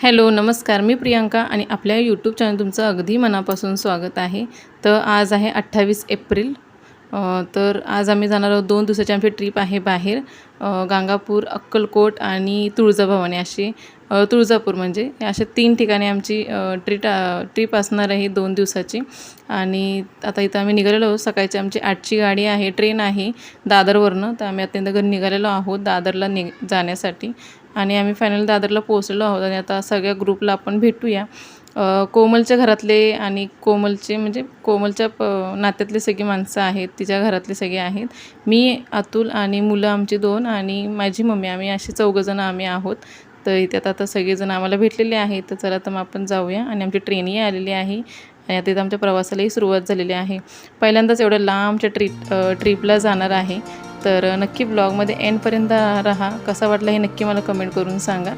Hello नमस्कार. मी प्रियांका आणि आपल्या यूट्यूब चॅनल तुमचं अगदी मनापासून स्वागत आहे. तर आज आहे अठ्ठावीस एप्रिल. तर आज आम्ही जाणार आहोत दोन दिवसाची आमची ट्रीप आहे बाहेर. गांगापूर अक्कलकोट आणि तुळजाभवानी अशी. तुळजापूर म्हणजे अशा तीन ठिकाणी आमची ट्रिट ट्रिप असणार आहे दोन दिवसाची. आणि आता इथं आम्ही निघालेलो आहोत. सकाळची आमची आठची गाडी आहे ट्रेन आहे दादरवरनं. तर आम्ही अत्यंत घरी निघालेलो आहोत दादरला नि जाण्यासाठी. आणि आम्ही फायनल दादरला पोहोचलेलो आहोत आणि आता सगळ्या ग्रुपला आपण भेटूया. कोमलच्या घरातले आणि कोमलचे म्हणजे कोमलच्या प नात्यातले सगळी माणसं आहेत तिच्या घरातले सगळे आहेत. मी अतुल आणि मुलं आमची दोन आणि माझी मम्मी. आम्ही असे चौघंजणं आम्ही आहोत. तर इथे आता सगळेजण आम्हाला भेटलेले आहेत. तर चला तर मग आपण जाऊया. आणि आमची ट्रेनही आलेली आहे. आणि आता इथं आमच्या प्रवासालाही सुरुवात झालेली आहे. पहिल्यांदाच एवढ्या लांबच्या ट्रिप ट्रिपला जाणार आहे. तर नक्की ब्लॉगमध्ये एंडपर्यंत राहा. कसा वाटला हे नक्की मला कमेंट करून सांगा.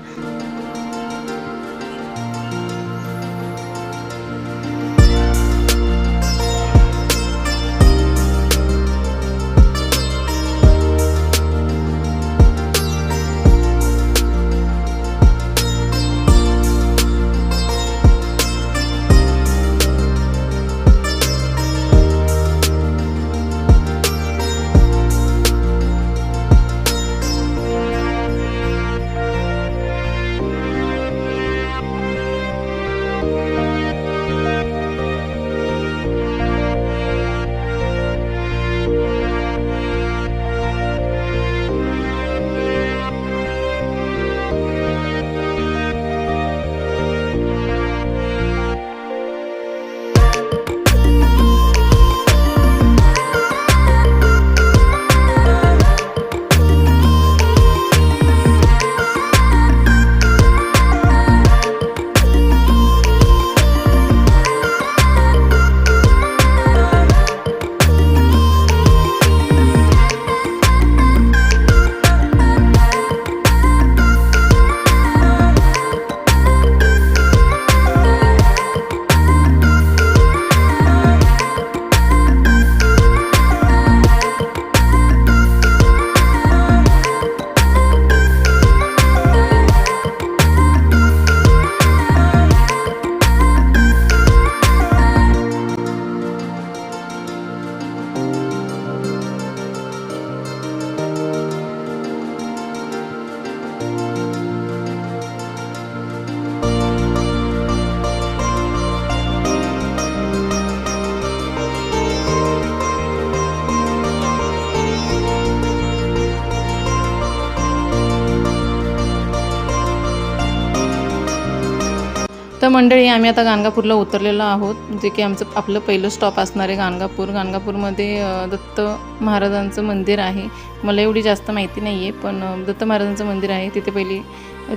तर मंडळी आम्ही आता गाणगापूरला उतरलेलो आहोत. जे की आमचं आपलं पहिलं स्टॉप असणार आहे गाणगापूर. गाणगापूरमध्ये दत्त महाराजांचं मंदिर आहे. मला एवढी जास्त माहिती नाही आहे पण दत्त महाराजांचं मंदिर आहे. तिथे पहिली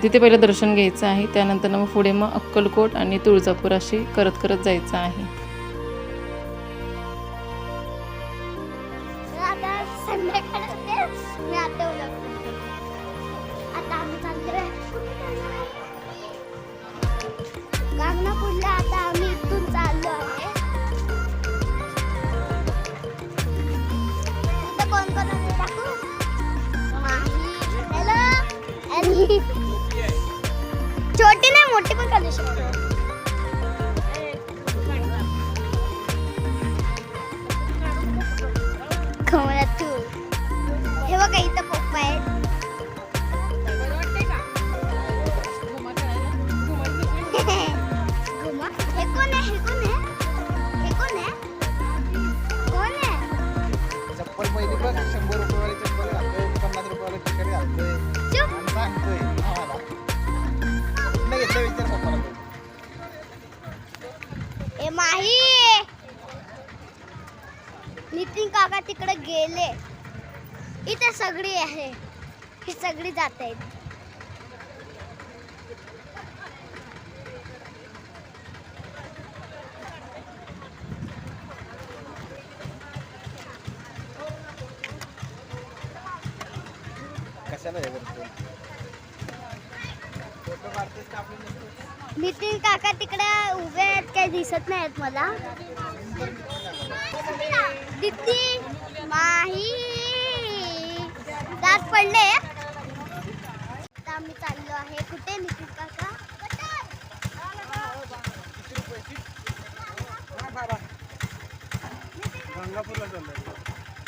तिथे पहिलं दर्शन घ्यायचं आहे. त्यानंतर मग पुढे मग अक्कलकोट आणि तुळजापूर अशी करत करत जायचं आहे. छोटी नाही मोठी पण काढू शकतो तू हे बघा इथं ए माही! नितीन काका तिकडे गेले. इथे सगळी आहे. ही सगळी जात आहेत. कशाला हे करतो नितीन काका तिकडे उभे आहेत काही दिसत नाही आहेत मला. दिती माही दात पडले आता आम्ही चाललो आहे कुठे नितीन काका गाणगापूरला चाललंय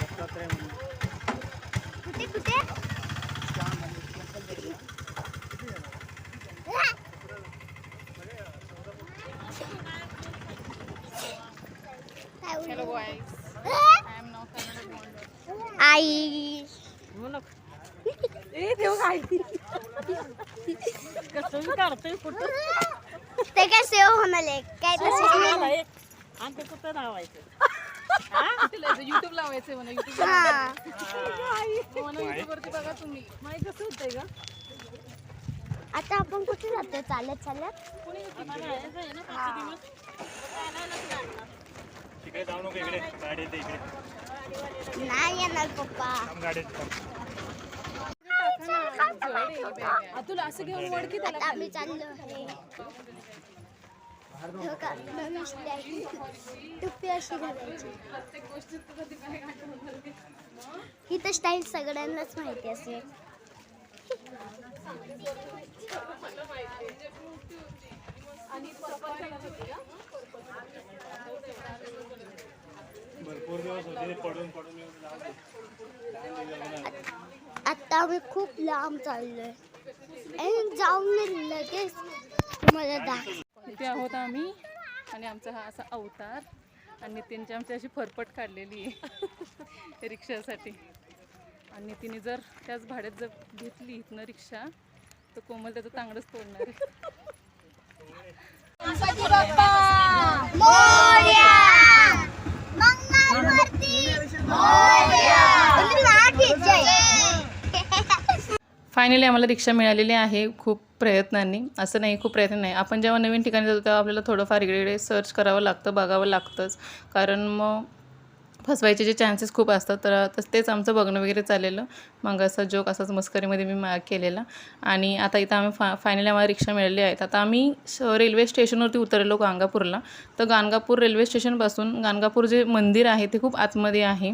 दत्तात्रय मंदिर कुठे कुठे काय बोलू? आई. ते काय सेव होणार आहे काय तसं युट्यूब लावायचंय म्हणा युट्यूब हा. युट्यूबवरती बघा तुम्ही. माहिती कसं होतंय का आता आपण कुठे जातोय? चालत चालत? तिकडे जाऊ नको इकडे गाडी येते इकडे. नाही येणार पप्पा. तुला असं घेऊन की आता आम्ही चाललो आहे. हो. टुप्पी अशी घालायची. ही तर स्टाईल सगळ्यांनाच माहिती असेल. भरपूर आता आम्ही खूप लांब चाललोय. आणि जाऊन लगेच तुम्हाला दाखव इथे आहोत आम्ही. आणि आमचा हा असा अवतार. आणि नितीनची आमची अशी फरफट काढलेली आहे. रिक्षासाठी. आणि नितीने जर त्याच भाड्यात जर घेतली इथनं रिक्षा तर कोमल त्याचं तांगडच तोडणार आहे. फायनली आम्हाला रिक्षा मिळालेली आहे खूप प्रयत्नांनी. असं नाही खूप प्रयत्न नाही. आपण जेव्हा नवीन ठिकाणी जातो तेव्हा आपल्याला थोडंफार इकडे इकडे सर्च करावं लागतं बघावं लागतंच. कारण मग फसवायचे जे चान्सेस खूप असतात तर तसं तेच आमचं बघणं वगैरे चाललेलं. मग असा जोक असाच मस्करीमध्ये मी मा केलेला. आणि आता इथं आम्ही फा फायनली आम्हाला रिक्षा मिळाली आहेत. आता आम्ही श रेल्वे स्टेशनवरती उतरलेलो गाणगापूरला. तर गाणगापूर रेल्वे स्टेशनपासून गाणगापूर जे मंदिर आहे ते खूप आतमध्ये आहे.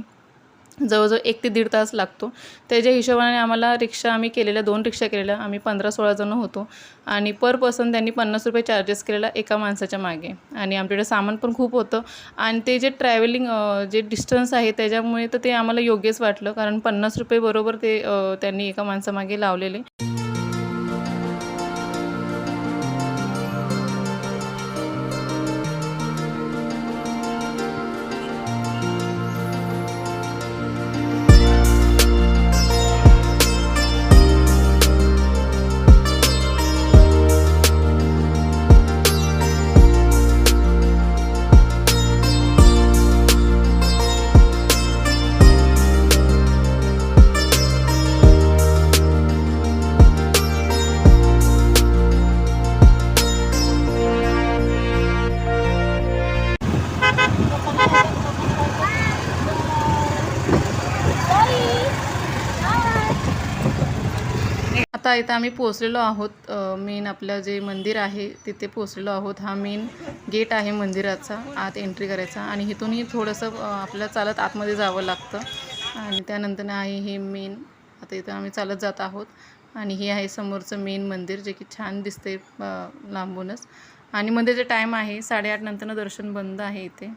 जवळजवळ एक ते दीड तास लागतो. त्याच्या हिशोबाने आम्हाला रिक्षा आम्ही केलेल्या दोन रिक्षा केलेल्या. आम्ही पंधरा सोळा जण होतो. आणि पर पर्सन त्यांनी पन्नास रुपये चार्जेस केलेला एका माणसाच्या मागे. आणि आमच्याकडे सामान पण खूप होतं. आणि ते जे ट्रॅव्हलिंग जे डिस्टन्स आहे त्याच्यामुळे तर ते आम्हाला योग्यच वाटलं. कारण पन्नास रुपये बरोबर ते त्यांनी एका माणसामागे लावलेले. आता इथं आम्ही पोचलेलो आहोत मेन आपलं जे मंदिर आहे तिथे पोचलेलो आहोत. हा मेन गेट आहे मंदिराचा आत एंट्री करायचा. आणि इथूनही थोडंसं आपल्या आपल्याला चालत आतमध्ये जावं लागतं. आणि त्यानंतर आहे हे मेन आता इथं आम्ही चालत जात आहोत. आणि हे आहे समोरचं मेन मंदिर जे की छान दिसते लांबूनच. आणि मंदिरचे टाईम आहे साडेआठ नंतरनं दर्शन बंद आहे इथे.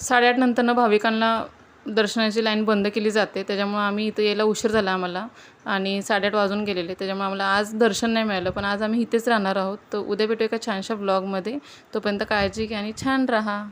साडेआठ नंतरनं भाविकांना दर्शनाची लाईन बंद केली जाते. त्याच्यामुळं आम्ही इथं यायला उशीर झाला आम्हाला. आणि साडेआठ वाजून गेलेले. त्याच्यामुळे आम्हाला आज दर्शन नाही मिळालं. पण आज आम्ही इथेच राहणार आहोत. तर उद्या भेटू एका छानशा ब्लॉगमध्ये तोपर्यंत काळजी घ्या आणि छान राहा.